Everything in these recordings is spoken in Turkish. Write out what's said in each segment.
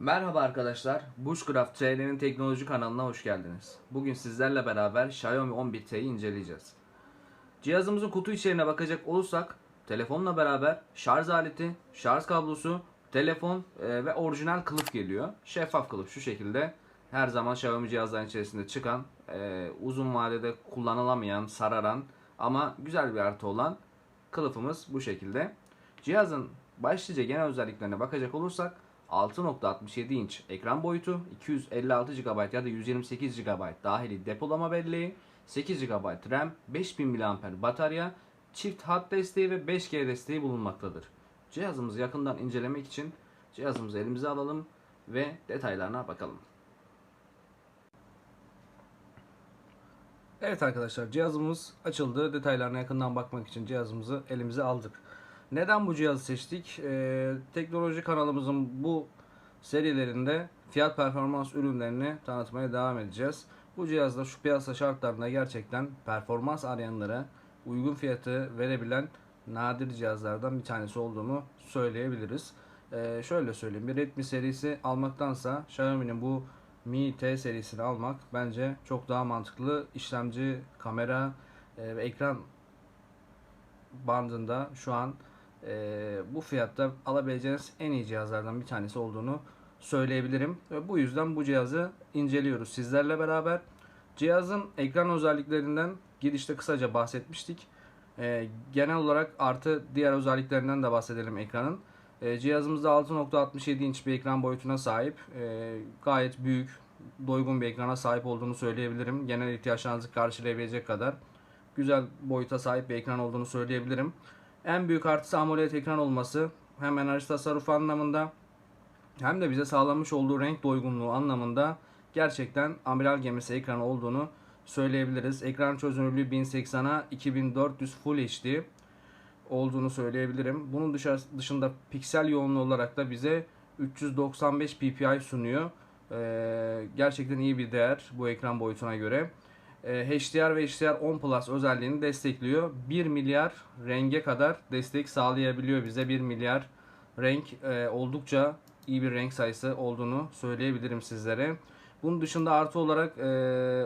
Merhaba arkadaşlar, Bushcraft TR'nin teknoloji kanalına hoş geldiniz. Bugün sizlerle beraber Xiaomi 11T'yi inceleyeceğiz. Cihazımızın kutu içeriğine bakacak olursak, telefonla beraber şarj aleti, şarj kablosu, telefon e, ve orijinal kılıf geliyor. Şeffaf kılıf şu şekilde. Her zaman Xiaomi cihazların içerisinde çıkan, e, uzun vadede kullanılamayan, sararan ama güzel bir artı olan kılıfımız bu şekilde. Cihazın başlıca genel özelliklerine bakacak olursak 6.67 inç ekran boyutu, 256 GB ya da 128 GB dahili depolama belleği, 8 GB RAM, 5000 mAh batarya, çift hat desteği ve 5G desteği bulunmaktadır. Cihazımızı yakından incelemek için cihazımızı elimize alalım ve detaylarına bakalım. Evet arkadaşlar cihazımız açıldı. Detaylarına yakından bakmak için cihazımızı elimize aldık. Neden bu cihazı seçtik? Ee, teknoloji kanalımızın bu serilerinde fiyat performans ürünlerini tanıtmaya devam edeceğiz. Bu cihazda şu piyasa şartlarında gerçekten performans arayanlara uygun fiyatı verebilen nadir cihazlardan bir tanesi olduğunu söyleyebiliriz. Ee, şöyle söyleyeyim bir Redmi serisi almaktansa Xiaomi'nin bu Mi T serisini almak bence çok daha mantıklı. İşlemci, kamera e, ve ekran bandında şu an e, bu fiyatta alabileceğiniz en iyi cihazlardan bir tanesi olduğunu söyleyebilirim. Ve bu yüzden bu cihazı inceliyoruz sizlerle beraber. Cihazın ekran özelliklerinden girişte kısaca bahsetmiştik. E, genel olarak artı diğer özelliklerinden de bahsedelim ekranın. E, cihazımızda 6.67 inç bir ekran boyutuna sahip. E, gayet büyük, doygun bir ekrana sahip olduğunu söyleyebilirim. Genel ihtiyaçlarınızı karşılayabilecek kadar güzel boyuta sahip bir ekran olduğunu söyleyebilirim. En büyük artısı AMOLED ekran olması. Hem enerji tasarrufu anlamında hem de bize sağlamış olduğu renk doygunluğu anlamında gerçekten amiral gemisi ekranı olduğunu söyleyebiliriz. Ekran çözünürlüğü 1080'a 2400 Full HD olduğunu söyleyebilirim. Bunun dışında piksel yoğunluğu olarak da bize 395 ppi sunuyor. Ee, gerçekten iyi bir değer bu ekran boyutuna göre. Ee, HDR ve HDR10 Plus özelliğini destekliyor. 1 milyar renge kadar destek sağlayabiliyor bize. 1 milyar renk e, oldukça iyi bir renk sayısı olduğunu söyleyebilirim sizlere. Bunun dışında artı olarak e,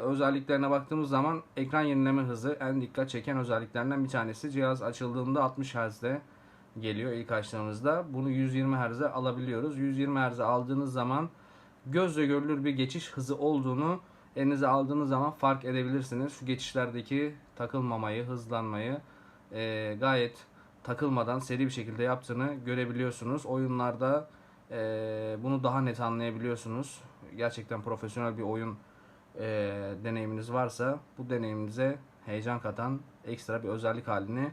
özelliklerine baktığımız zaman ekran yenileme hızı en dikkat çeken özelliklerinden bir tanesi. Cihaz açıldığında 60 Hz'de geliyor ilk açtığımızda. Bunu 120 Hz'e alabiliyoruz. 120 Hz'e aldığınız zaman gözle görülür bir geçiş hızı olduğunu elinize aldığınız zaman fark edebilirsiniz. Şu geçişlerdeki takılmamayı, hızlanmayı e, gayet takılmadan seri bir şekilde yaptığını görebiliyorsunuz. Oyunlarda e, bunu daha net anlayabiliyorsunuz. Gerçekten profesyonel bir oyun e, deneyiminiz varsa bu deneyiminize heyecan katan ekstra bir özellik haline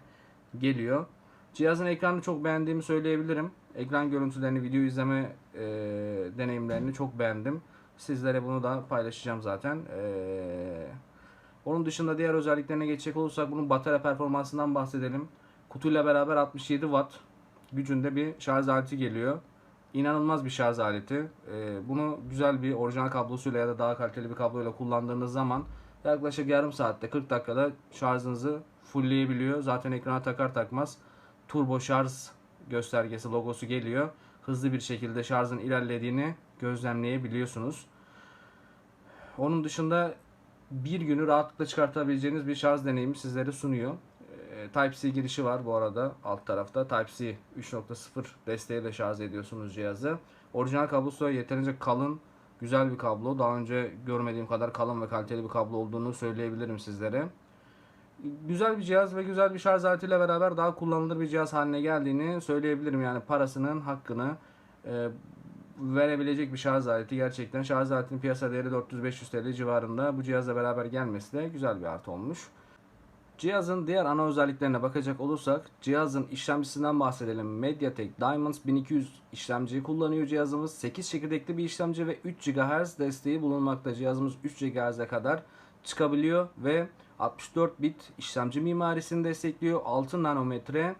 geliyor. Cihazın ekranını çok beğendiğimi söyleyebilirim. Ekran görüntülerini, video izleme e, deneyimlerini çok beğendim. Sizlere bunu da paylaşacağım zaten. Ee, onun dışında diğer özelliklerine geçecek olursak bunun batarya performansından bahsedelim. Kutuyla beraber 67 watt gücünde bir şarj aleti geliyor. İnanılmaz bir şarj aleti. Ee, bunu güzel bir orijinal kablosuyla ya da daha kaliteli bir kabloyla kullandığınız zaman yaklaşık yarım saatte 40 dakikada şarjınızı fullleyebiliyor. Zaten ekrana takar takmaz turbo şarj göstergesi logosu geliyor. Hızlı bir şekilde şarjın ilerlediğini gözlemleyebiliyorsunuz. Onun dışında bir günü rahatlıkla çıkartabileceğiniz bir şarj deneyimi sizlere sunuyor. Ee, Type-C girişi var bu arada alt tarafta. Type-C 3.0 desteğiyle şarj ediyorsunuz cihazı. Orijinal kablosu yeterince kalın, güzel bir kablo. Daha önce görmediğim kadar kalın ve kaliteli bir kablo olduğunu söyleyebilirim sizlere. Güzel bir cihaz ve güzel bir şarj aletiyle beraber daha kullanılır bir cihaz haline geldiğini söyleyebilirim. Yani parasının hakkını e, verebilecek bir şarj aleti gerçekten. Şarj aletinin piyasa değeri 400-500 TL civarında. Bu cihazla beraber gelmesi de güzel bir artı olmuş. Cihazın diğer ana özelliklerine bakacak olursak cihazın işlemcisinden bahsedelim. MediaTek Dimensity 1200 işlemciyi kullanıyor cihazımız. 8 çekirdekli bir işlemci ve 3 GHz desteği bulunmakta. Cihazımız 3 GHz'e kadar çıkabiliyor ve 64 bit işlemci mimarisini destekliyor. 6 nanometre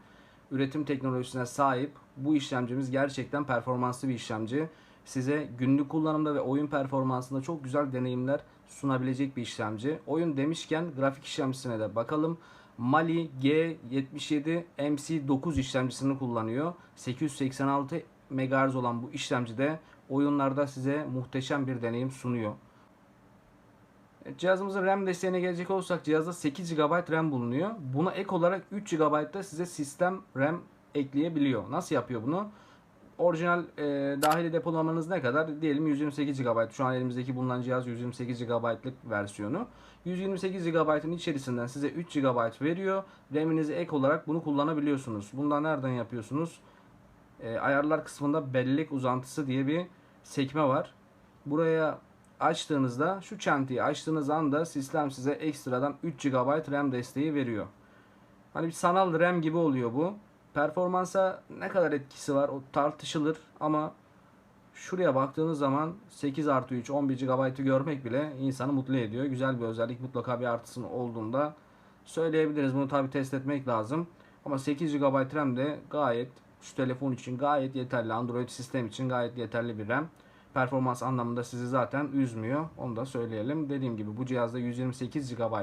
üretim teknolojisine sahip bu işlemcimiz gerçekten performanslı bir işlemci. Size günlük kullanımda ve oyun performansında çok güzel deneyimler sunabilecek bir işlemci. Oyun demişken grafik işlemcisine de bakalım. Mali G77 MC9 işlemcisini kullanıyor. 886 MHz olan bu işlemcide oyunlarda size muhteşem bir deneyim sunuyor. Cihazımızın RAM desteğine gelecek olursak cihazda 8 GB RAM bulunuyor. Buna ek olarak 3 GB da size sistem RAM ekleyebiliyor. Nasıl yapıyor bunu? Orijinal e, dahili depolamanız ne kadar? Diyelim 128 GB. Şu an elimizdeki bulunan cihaz 128 GB'lık versiyonu. 128 GB'ın içerisinden size 3 GB veriyor. RAM'inize ek olarak bunu kullanabiliyorsunuz. Bundan nereden yapıyorsunuz? E, ayarlar kısmında bellek uzantısı diye bir sekme var. Buraya açtığınızda şu çantayı açtığınız anda sistem size ekstradan 3 GB RAM desteği veriyor. Hani bir sanal RAM gibi oluyor bu. Performansa ne kadar etkisi var o tartışılır ama şuraya baktığınız zaman 8 artı 3 11 GB'ı görmek bile insanı mutlu ediyor. Güzel bir özellik mutlaka bir artısının olduğunda söyleyebiliriz. Bunu tabi test etmek lazım. Ama 8 GB RAM de gayet şu telefon için gayet yeterli. Android sistem için gayet yeterli bir RAM. Performans anlamında sizi zaten üzmüyor. Onu da söyleyelim. Dediğim gibi bu cihazda 128 GB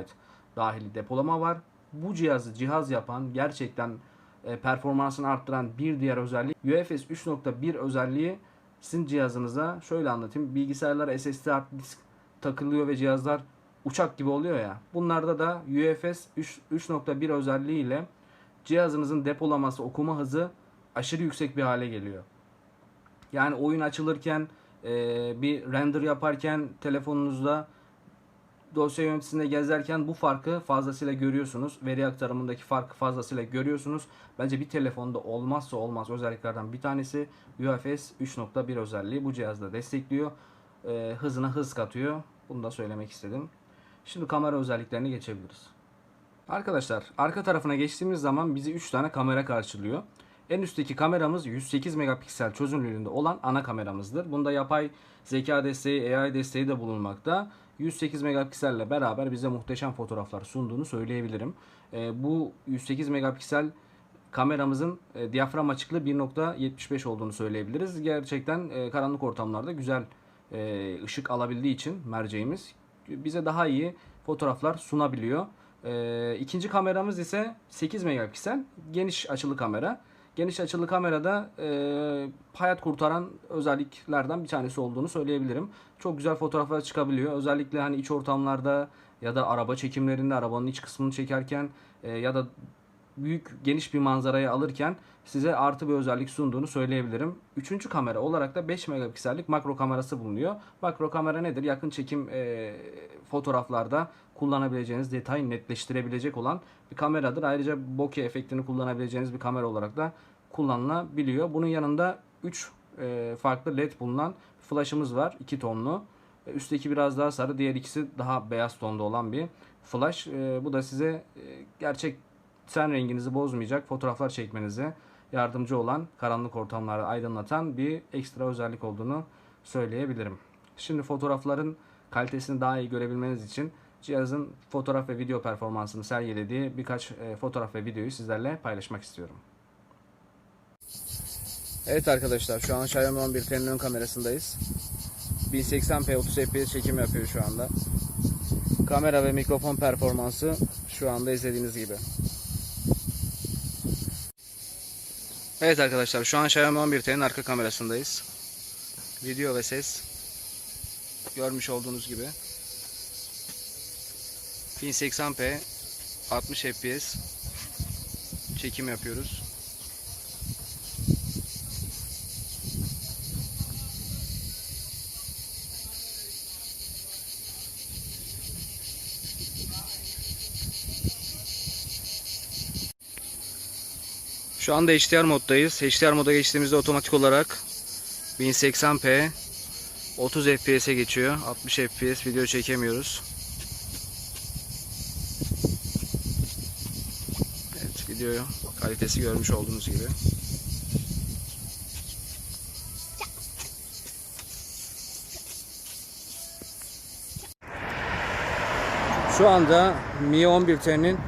dahili depolama var. Bu cihazı cihaz yapan gerçekten performansını arttıran bir diğer özellik UFS 3.1 özelliği sizin cihazınıza şöyle anlatayım. Bilgisayarlara SSD hard disk takılıyor ve cihazlar uçak gibi oluyor ya. Bunlarda da UFS 3 3.1 özelliği ile cihazınızın depolaması, okuma hızı aşırı yüksek bir hale geliyor. Yani oyun açılırken e, bir render yaparken telefonunuzda dosya yöneticisinde gezerken bu farkı fazlasıyla görüyorsunuz. Veri aktarımındaki farkı fazlasıyla görüyorsunuz. Bence bir telefonda olmazsa olmaz özelliklerden bir tanesi UFS 3.1 özelliği. Bu cihazda destekliyor. E, hızına hız katıyor. Bunu da söylemek istedim. Şimdi kamera özelliklerine geçebiliriz. Arkadaşlar arka tarafına geçtiğimiz zaman bizi 3 tane kamera karşılıyor. En üstteki kameramız 108 megapiksel çözünürlüğünde olan ana kameramızdır. Bunda yapay zeka desteği, AI desteği de bulunmakta. 108 megapikselle beraber bize muhteşem fotoğraflar sunduğunu söyleyebilirim. E, bu 108 megapiksel kameramızın e, diyafram açıklığı 1.75 olduğunu söyleyebiliriz. Gerçekten e, karanlık ortamlarda güzel e, ışık alabildiği için merceğimiz bize daha iyi fotoğraflar sunabiliyor. E, ikinci kameramız ise 8 megapiksel geniş açılı kamera. Geniş açılı kamerada e, hayat kurtaran özelliklerden bir tanesi olduğunu söyleyebilirim. Çok güzel fotoğraflar çıkabiliyor. Özellikle hani iç ortamlarda ya da araba çekimlerinde arabanın iç kısmını çekerken e, ya da büyük geniş bir manzarayı alırken size artı bir özellik sunduğunu söyleyebilirim. Üçüncü kamera olarak da 5 megapiksellik makro kamerası bulunuyor. Makro kamera nedir? Yakın çekim e, fotoğraflarda kullanabileceğiniz detayı netleştirebilecek olan bir kameradır. Ayrıca bokeh efektini kullanabileceğiniz bir kamera olarak da kullanılabiliyor. Bunun yanında 3 e, farklı led bulunan flash'ımız var. 2 tonlu. E, Üstteki biraz daha sarı, diğer ikisi daha beyaz tonda olan bir flash. E, bu da size e, gerçek ten renginizi bozmayacak fotoğraflar çekmenize yardımcı olan, karanlık ortamları aydınlatan bir ekstra özellik olduğunu söyleyebilirim. Şimdi fotoğrafların kalitesini daha iyi görebilmeniz için cihazın fotoğraf ve video performansını sergilediği birkaç e, fotoğraf ve videoyu sizlerle paylaşmak istiyorum. Evet arkadaşlar şu an Xiaomi 11 T'nin ön kamerasındayız. 1080p 30 fps çekim yapıyor şu anda. Kamera ve mikrofon performansı şu anda izlediğiniz gibi. Evet arkadaşlar şu an Xiaomi 11 T'nin arka kamerasındayız. Video ve ses görmüş olduğunuz gibi 1080p 60 fps çekim yapıyoruz. Şu anda HDR moddayız. HDR moda geçtiğimizde otomatik olarak 1080p 30 FPS'e geçiyor. 60 FPS video çekemiyoruz. Evet video kalitesi görmüş olduğunuz gibi. Şu anda Mi 11T'nin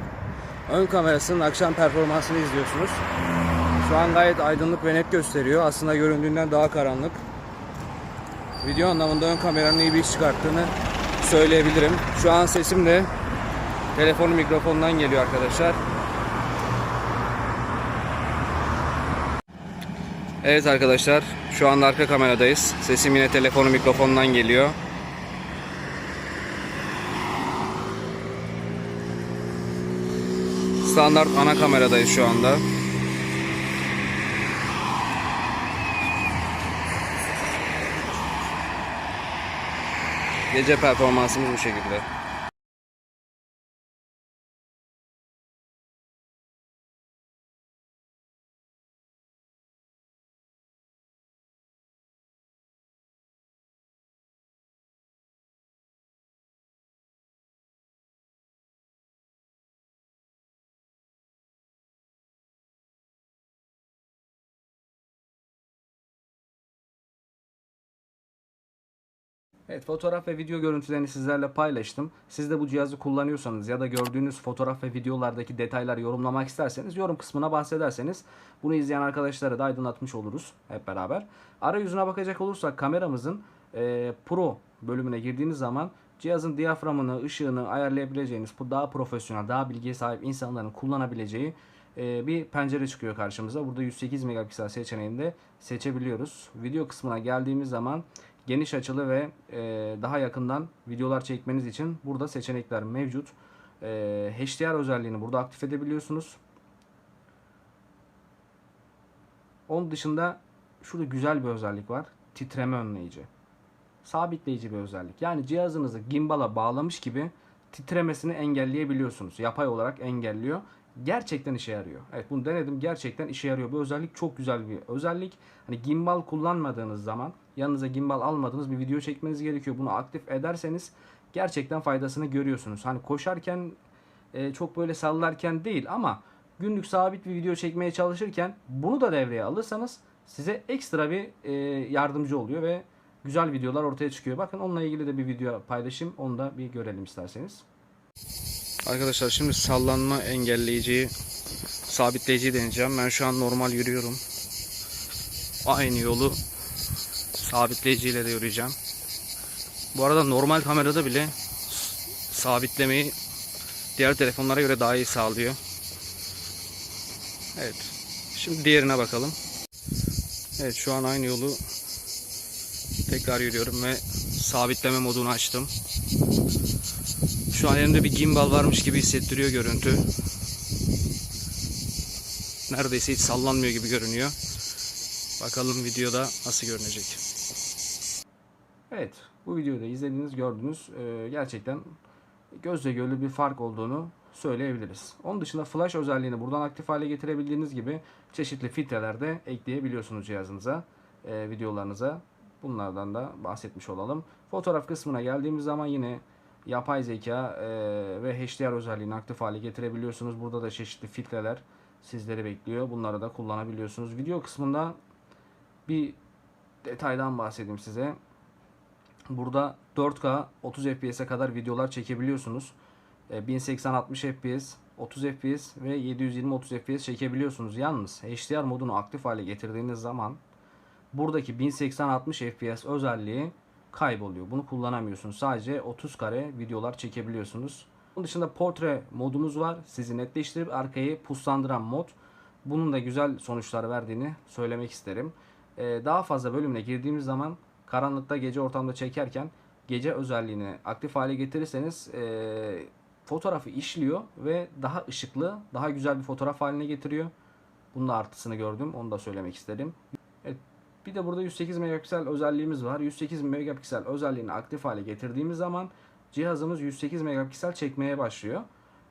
ön kamerasının akşam performansını izliyorsunuz. Şu an gayet aydınlık ve net gösteriyor. Aslında göründüğünden daha karanlık. Video anlamında ön kameranın iyi bir iş çıkarttığını söyleyebilirim. Şu an sesim de telefonun mikrofonundan geliyor arkadaşlar. Evet arkadaşlar şu anda arka kameradayız. Sesim yine telefonu mikrofondan geliyor. Standart ana kameradayız şu anda. Gece performansımız bu şekilde. Evet fotoğraf ve video görüntülerini sizlerle paylaştım. Siz de bu cihazı kullanıyorsanız ya da gördüğünüz fotoğraf ve videolardaki detayları yorumlamak isterseniz yorum kısmına bahsederseniz bunu izleyen arkadaşlara da aydınlatmış oluruz hep beraber. Arayüzüne bakacak olursak kameramızın e, Pro bölümüne girdiğiniz zaman cihazın diyaframını, ışığını ayarlayabileceğiniz bu daha profesyonel, daha bilgiye sahip insanların kullanabileceği e, bir pencere çıkıyor karşımıza. Burada 108 megapiksel seçeneğinde seçebiliyoruz. Video kısmına geldiğimiz zaman geniş açılı ve e, daha yakından videolar çekmeniz için burada seçenekler mevcut. E, HDR özelliğini burada aktif edebiliyorsunuz. Onun dışında şurada güzel bir özellik var. Titreme önleyici. Sabitleyici bir özellik. Yani cihazınızı gimbala bağlamış gibi titremesini engelleyebiliyorsunuz. Yapay olarak engelliyor. Gerçekten işe yarıyor. Evet bunu denedim. Gerçekten işe yarıyor. Bu özellik çok güzel bir özellik. Hani gimbal kullanmadığınız zaman yanınıza gimbal almadığınız bir video çekmeniz gerekiyor. Bunu aktif ederseniz gerçekten faydasını görüyorsunuz. Hani koşarken e, çok böyle sallarken değil ama günlük sabit bir video çekmeye çalışırken bunu da devreye alırsanız size ekstra bir e, yardımcı oluyor ve güzel videolar ortaya çıkıyor. Bakın onunla ilgili de bir video paylaşayım. Onu da bir görelim isterseniz. Arkadaşlar şimdi sallanma engelleyiciyi sabitleyiciyi deneyeceğim. Ben şu an normal yürüyorum. Aynı yolu sabitleyiciyle de yürüyeceğim. Bu arada normal kamerada bile sabitlemeyi diğer telefonlara göre daha iyi sağlıyor. Evet. Şimdi diğerine bakalım. Evet şu an aynı yolu tekrar yürüyorum ve sabitleme modunu açtım. Şu an elimde bir gimbal varmış gibi hissettiriyor görüntü. Neredeyse hiç sallanmıyor gibi görünüyor. Bakalım videoda nasıl görünecek. Evet, bu videoda izlediğiniz, gördüğünüz e, gerçekten gözle görülür bir fark olduğunu söyleyebiliriz. Onun dışında flash özelliğini buradan aktif hale getirebildiğiniz gibi çeşitli filtreler de ekleyebiliyorsunuz cihazınıza, e, videolarınıza. Bunlardan da bahsetmiş olalım. Fotoğraf kısmına geldiğimiz zaman yine yapay zeka e, ve HDR özelliğini aktif hale getirebiliyorsunuz. Burada da çeşitli filtreler sizleri bekliyor. Bunları da kullanabiliyorsunuz. Video kısmında bir detaydan bahsedeyim size. Burada 4K 30 FPS'e kadar videolar çekebiliyorsunuz. E, 1080 60 FPS, 30 FPS ve 720 30 FPS çekebiliyorsunuz. Yalnız HDR modunu aktif hale getirdiğiniz zaman buradaki 1080 60 FPS özelliği kayboluyor. Bunu kullanamıyorsunuz. Sadece 30 kare videolar çekebiliyorsunuz. Bunun dışında portre modumuz var. Sizi netleştirip arkayı puslandıran mod. Bunun da güzel sonuçlar verdiğini söylemek isterim. Ee, daha fazla bölümüne girdiğimiz zaman karanlıkta gece ortamda çekerken gece özelliğini aktif hale getirirseniz e, fotoğrafı işliyor ve daha ışıklı, daha güzel bir fotoğraf haline getiriyor. Bunun artısını gördüm. Onu da söylemek isterim. Evet, bir de burada 108 megapiksel özelliğimiz var. 108 megapiksel özelliğini aktif hale getirdiğimiz zaman cihazımız 108 megapiksel çekmeye başlıyor.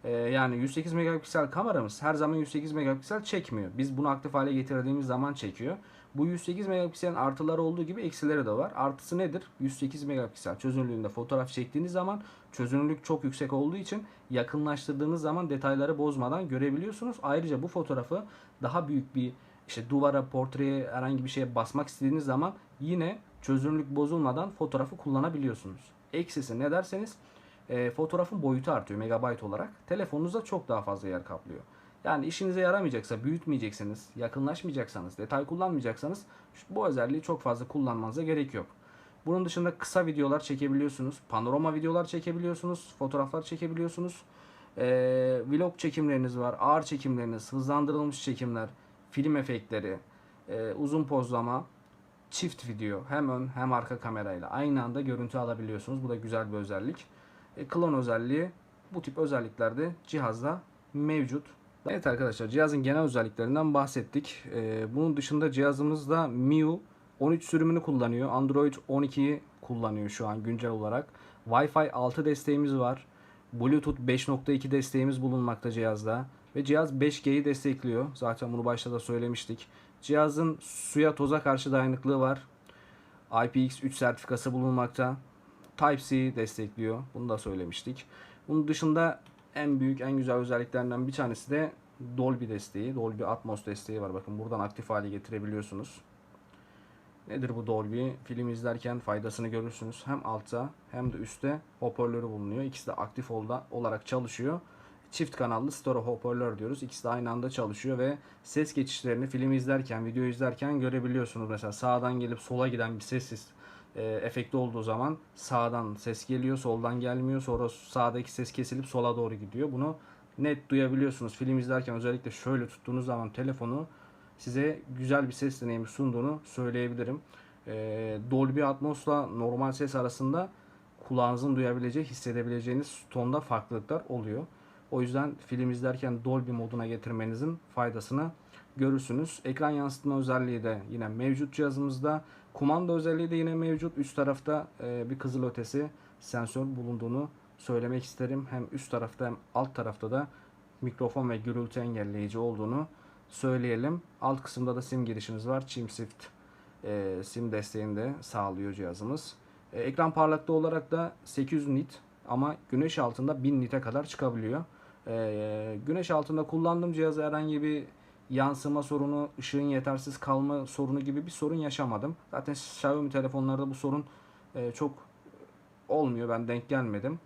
Yani 108 megapiksel kameramız her zaman 108 megapiksel çekmiyor. Biz bunu aktif hale getirdiğimiz zaman çekiyor. Bu 108 megapikselin artıları olduğu gibi eksileri de var. Artısı nedir? 108 megapiksel çözünürlüğünde fotoğraf çektiğiniz zaman çözünürlük çok yüksek olduğu için yakınlaştırdığınız zaman detayları bozmadan görebiliyorsunuz. Ayrıca bu fotoğrafı daha büyük bir işte duvara, portreye, herhangi bir şeye basmak istediğiniz zaman yine çözünürlük bozulmadan fotoğrafı kullanabiliyorsunuz. Eksisi ne derseniz e, fotoğrafın boyutu artıyor megabayt olarak. Telefonunuzda çok daha fazla yer kaplıyor. Yani işinize yaramayacaksa, büyütmeyecekseniz, yakınlaşmayacaksanız, detay kullanmayacaksanız bu özelliği çok fazla kullanmanıza gerek yok. Bunun dışında kısa videolar çekebiliyorsunuz, panorama videolar çekebiliyorsunuz, fotoğraflar çekebiliyorsunuz. Ee, vlog çekimleriniz var, ağır çekimleriniz, hızlandırılmış çekimler, film efektleri, e, uzun pozlama, çift video hem ön hem arka kamerayla aynı anda görüntü alabiliyorsunuz. Bu da güzel bir özellik. E, klon özelliği bu tip özelliklerde cihazda mevcut. Evet arkadaşlar cihazın genel özelliklerinden bahsettik. E, bunun dışında cihazımızda MIUI 13 sürümünü kullanıyor. Android 12'yi kullanıyor şu an güncel olarak. Wi-Fi 6 desteğimiz var. Bluetooth 5.2 desteğimiz bulunmakta cihazda. Ve cihaz 5G'yi destekliyor. Zaten bunu başta da söylemiştik. Cihazın suya toza karşı dayanıklığı var. IPX3 sertifikası bulunmakta. Type-C destekliyor. Bunu da söylemiştik. Bunun dışında en büyük, en güzel özelliklerinden bir tanesi de Dolby desteği. Dolby Atmos desteği var. Bakın buradan aktif hale getirebiliyorsunuz. Nedir bu Dolby? Film izlerken faydasını görürsünüz. Hem altta hem de üstte hoparlörü bulunuyor. İkisi de aktif olarak çalışıyor. Çift kanallı stereo hoparlör diyoruz. İkisi de aynı anda çalışıyor ve ses geçişlerini film izlerken, video izlerken görebiliyorsunuz. Mesela sağdan gelip sola giden bir ses e, efekti olduğu zaman sağdan ses geliyor, soldan gelmiyor. Sonra sağdaki ses kesilip sola doğru gidiyor. Bunu net duyabiliyorsunuz. Film izlerken özellikle şöyle tuttuğunuz zaman telefonu size güzel bir ses deneyimi sunduğunu söyleyebilirim. E, Dolby Atmos'la normal ses arasında kulağınızın duyabileceği, hissedebileceğiniz tonda farklılıklar oluyor. O yüzden film izlerken Dolby moduna getirmenizin faydasını görürsünüz. Ekran yansıtma özelliği de yine mevcut cihazımızda. Kumanda özelliği de yine mevcut. Üst tarafta e, bir kızıl ötesi sensör bulunduğunu söylemek isterim. Hem üst tarafta hem alt tarafta da mikrofon ve gürültü engelleyici olduğunu söyleyelim. Alt kısımda da sim girişimiz var. ChimSift e, sim desteğini de sağlıyor cihazımız. E, ekran parlaklığı olarak da 800 nit ama güneş altında 1000 nite kadar çıkabiliyor. E, güneş altında kullandığım cihazı herhangi bir yansıma sorunu, ışığın yetersiz kalma sorunu gibi bir sorun yaşamadım. Zaten Xiaomi telefonlarda bu sorun e, çok olmuyor. Ben denk gelmedim.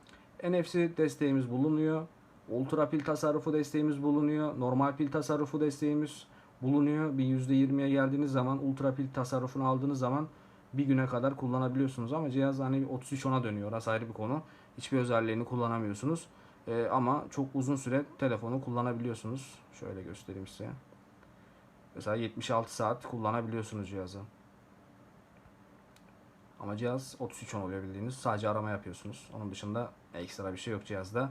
NFC desteğimiz bulunuyor. Ultra pil tasarrufu desteğimiz bulunuyor. Normal pil tasarrufu desteğimiz bulunuyor. Bir %20'ye geldiğiniz zaman ultra pil tasarrufunu aldığınız zaman bir güne kadar kullanabiliyorsunuz ama cihaz hani 33 ona dönüyor. Orası ayrı bir konu. Hiçbir özelliğini kullanamıyorsunuz. Ee, ama çok uzun süre telefonu kullanabiliyorsunuz. Şöyle göstereyim size. Mesela 76 saat kullanabiliyorsunuz cihazı. Ama cihaz 33 on oluyor bildiğiniz. Sadece arama yapıyorsunuz. Onun dışında ekstra bir şey yok cihazda.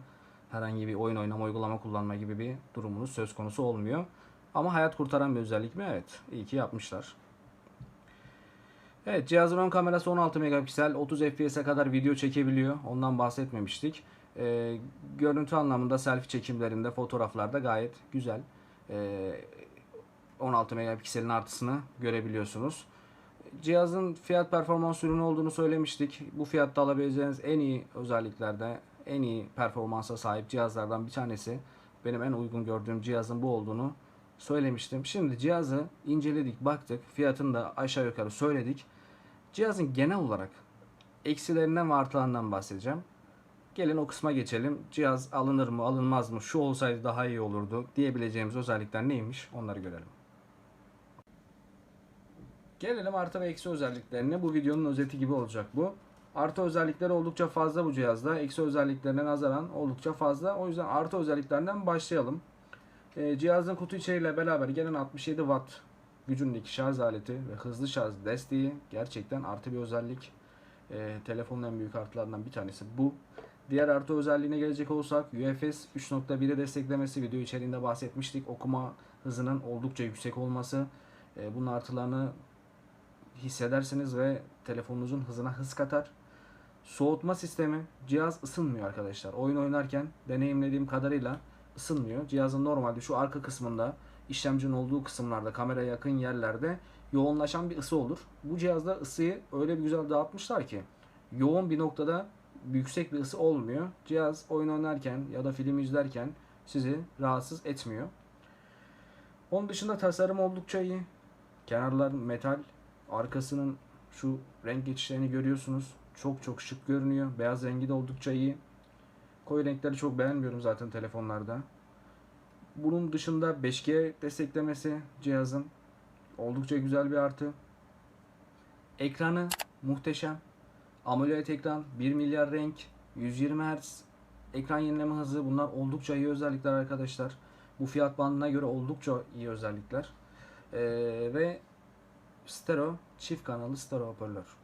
Herhangi bir oyun oynama, uygulama kullanma gibi bir durumunuz söz konusu olmuyor. Ama hayat kurtaran bir özellik mi? Evet. İyi ki yapmışlar. Evet cihazın ön kamerası 16 megapiksel 30 fps'e kadar video çekebiliyor. Ondan bahsetmemiştik. Ee, görüntü anlamında selfie çekimlerinde fotoğraflarda gayet güzel. Ee, 16 megapikselin artısını görebiliyorsunuz. Cihazın fiyat performans ürünü olduğunu söylemiştik. Bu fiyatta alabileceğiniz en iyi özelliklerde, en iyi performansa sahip cihazlardan bir tanesi. Benim en uygun gördüğüm cihazın bu olduğunu söylemiştim. Şimdi cihazı inceledik, baktık. Fiyatını da aşağı yukarı söyledik. Cihazın genel olarak eksilerinden ve artılarından bahsedeceğim. Gelin o kısma geçelim. Cihaz alınır mı, alınmaz mı, şu olsaydı daha iyi olurdu diyebileceğimiz özellikler neymiş onları görelim. Gelelim artı ve eksi özelliklerine. Bu videonun özeti gibi olacak bu. Artı özellikleri oldukça fazla bu cihazda. Eksi özelliklerine nazaran oldukça fazla. O yüzden artı özelliklerinden başlayalım. E, cihazın kutu içeriğiyle beraber gelen 67 Watt gücündeki şarj aleti ve hızlı şarj desteği gerçekten artı bir özellik. E, telefonun en büyük artılarından bir tanesi bu. Diğer artı özelliğine gelecek olursak UFS 3.1'i desteklemesi video içeriğinde bahsetmiştik. Okuma hızının oldukça yüksek olması. E, bunun artılarını hissedersiniz ve telefonunuzun hızına hız katar. Soğutma sistemi cihaz ısınmıyor arkadaşlar. Oyun oynarken deneyimlediğim kadarıyla ısınmıyor. Cihazın normalde şu arka kısmında işlemcinin olduğu kısımlarda kameraya yakın yerlerde yoğunlaşan bir ısı olur. Bu cihazda ısıyı öyle bir güzel dağıtmışlar ki yoğun bir noktada yüksek bir ısı olmuyor. Cihaz oyun oynarken ya da film izlerken sizi rahatsız etmiyor. Onun dışında tasarım oldukça iyi. Kenarlar metal. Arkasının şu renk geçişlerini görüyorsunuz. Çok çok şık görünüyor. Beyaz rengi de oldukça iyi. Koyu renkleri çok beğenmiyorum zaten telefonlarda. Bunun dışında 5G desteklemesi cihazın oldukça güzel bir artı. Ekranı muhteşem. AMOLED ekran, 1 milyar renk, 120 Hz ekran yenileme hızı bunlar oldukça iyi özellikler arkadaşlar. Bu fiyat bandına göre oldukça iyi özellikler. Ee, ve stereo çift kanallı stereo hoparlör.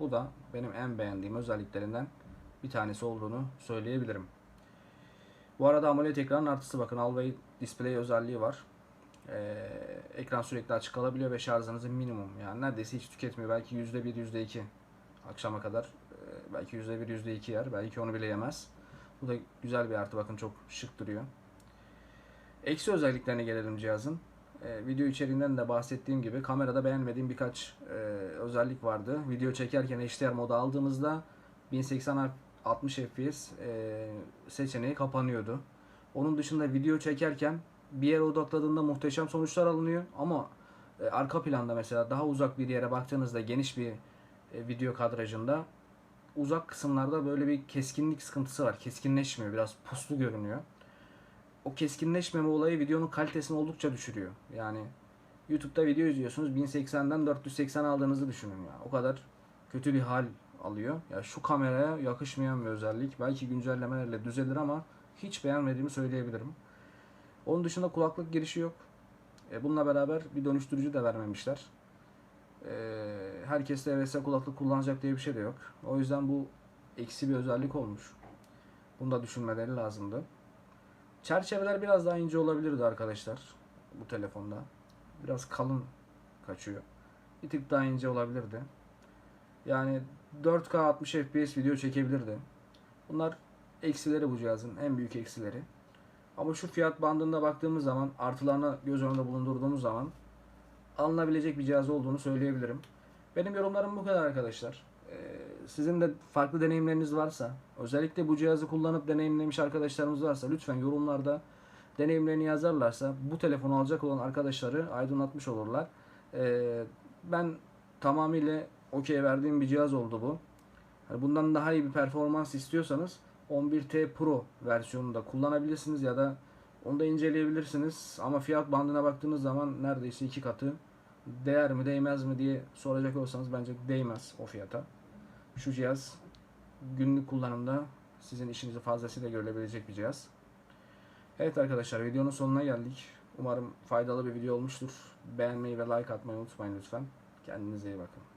Bu da benim en beğendiğim özelliklerinden bir tanesi olduğunu söyleyebilirim. Bu arada AMOLED ekranın artısı bakın Always Display özelliği var. Ee, ekran sürekli açık kalabiliyor ve şarjınızı minimum yani neredeyse hiç tüketmiyor. Belki %1, %2 akşama kadar e, belki %1, %2 yer. Belki onu bile yemez. Bu da güzel bir artı bakın çok şık duruyor. Eksi özelliklerine gelelim cihazın. Ee, video içeriğinden de bahsettiğim gibi kamerada beğenmediğim birkaç e, özellik vardı. Video çekerken HDR modu aldığımızda 1080 60 fps e, seçeneği kapanıyordu. Onun dışında video çekerken bir yere odakladığında muhteşem sonuçlar alınıyor ama e, arka planda mesela daha uzak bir yere baktığınızda geniş bir e, video kadrajında uzak kısımlarda böyle bir keskinlik sıkıntısı var. Keskinleşmiyor. Biraz puslu görünüyor. O keskinleşmeme olayı videonun kalitesini oldukça düşürüyor. Yani YouTube'da video izliyorsunuz 1080'den 480 aldığınızı düşünün ya. O kadar kötü bir hal alıyor. Ya şu kameraya yakışmayan bir özellik. Belki güncellemelerle düzelir ama hiç beğenmediğimi söyleyebilirim. Onun dışında kulaklık girişi yok. E, bununla beraber bir dönüştürücü de vermemişler. E, herkes de RS kulaklık kullanacak diye bir şey de yok. O yüzden bu eksi bir özellik olmuş. Bunu da düşünmeleri lazımdı. Çerçeveler biraz daha ince olabilirdi arkadaşlar bu telefonda. Biraz kalın kaçıyor. Bir tık daha ince olabilirdi. Yani 4K 60 FPS video çekebilirdi. Bunlar eksileri bu cihazın en büyük eksileri. Ama şu fiyat bandında baktığımız zaman artılarını göz önünde bulundurduğumuz zaman alınabilecek bir cihaz olduğunu söyleyebilirim. Benim yorumlarım bu kadar arkadaşlar. Sizin de farklı deneyimleriniz varsa, özellikle bu cihazı kullanıp deneyimlemiş arkadaşlarımız varsa lütfen yorumlarda deneyimlerini yazarlarsa bu telefonu alacak olan arkadaşları aydınlatmış olurlar. Ee, ben tamamıyla okey verdiğim bir cihaz oldu bu. Hani bundan daha iyi bir performans istiyorsanız 11T Pro versiyonunu da kullanabilirsiniz ya da onu da inceleyebilirsiniz. Ama fiyat bandına baktığınız zaman neredeyse iki katı. Değer mi değmez mi diye soracak olsanız bence değmez o fiyata. Şu cihaz günlük kullanımda sizin işinizi fazlasıyla görülebilecek bir cihaz. Evet arkadaşlar videonun sonuna geldik. Umarım faydalı bir video olmuştur. Beğenmeyi ve like atmayı unutmayın lütfen. Kendinize iyi bakın.